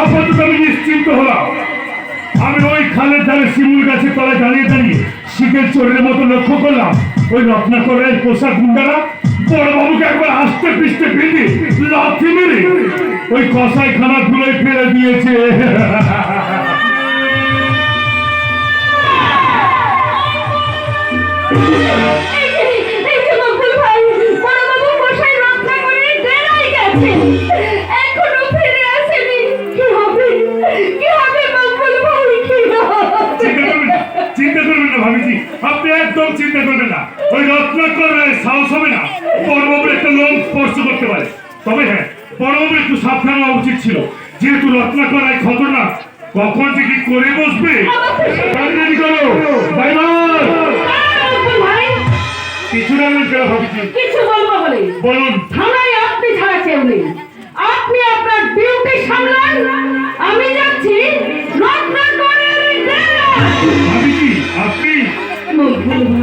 আপাতত আমি নিশ্চিন্ত হলাম। আমি ওই খালের ধারে শিমুল গাছে তলায় দাঁড়িয়ে দাঁড়িয়ে শীতের চোরের মতো লক্ষ্য করলাম। ওই রত্নাকরের পোশাক গুন্ডারা বড়বাবুকে একবার আস্তে পিষ্টে বেঁধে লাথি মেরে ওই কষাই খানা ধুলোয় ফেলে দিয়েছে। ভাবিজি আপনি একদম চিন্তা করবেন না। ওই রত্নাকরের সাহস হবে না। বড়বাবুর একটা লোক স্পর্শ করতে পারে। তবে হ্যাঁ বড়বাবুর একটু সাবধান হওয়া উচিত ছিল। যেহেতু রত্নাকর এক খতরনাক কখন যে কি করে বসবে কিছু না কেন কিছু বলব বলে বলুন। থানায় আপনি ছাড়া কেউ নেই। আপনি আপনার ডিউটি সামলান।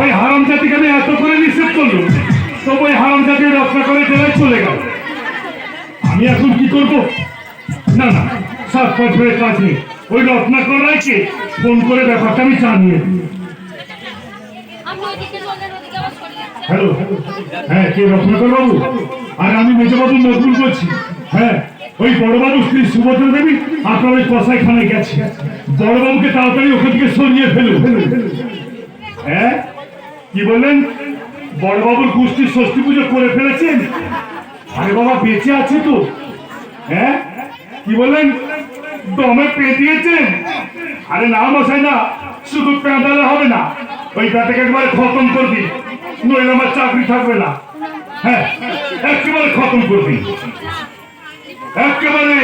ওই হারাম জাতিকে আমি এত করে নিষেধ করল তবু ওই হারাম জাতি রক্ষা করে জেলায় চলে গেল। আমি এখন কি করব? না না সাত পাঁচ ধরে কাজ নেই। ওই রত্নাকর রায়কে ফোন করে ব্যাপারটা আমি জানিয়ে দিই। হ্যালো হ্যাঁ কে রত্নাকর বাবু আর আমি মেজবাবু নজরুল বলছি। হ্যাঁ ওই বড়বাবু স্ত্রী সুভদ্রা দেবী আপনার ওই কষাইখানে গেছে। বড়বাবুকে তাড়াতাড়ি ওখান থেকে সরিয়ে ফেলুন। হ্যাঁ? কি বললেন? বড়বাবুর গোষ্ঠীর ষষ্ঠী পুজো করে ফেলেছেন? আরে বাবা, বেঁচে আছে তো। হ্যাঁ? কি বললেন? দমে পেঁচিয়েছেন আরে না মশাই, না, শুধু পেঁদালে হবে না। ওই ব্যাটাকে একবারে খতম করবি। নইলে আমার চাকরি থাকবে না। হ্যাঁ একেবারে খতম করবি। একেবারে।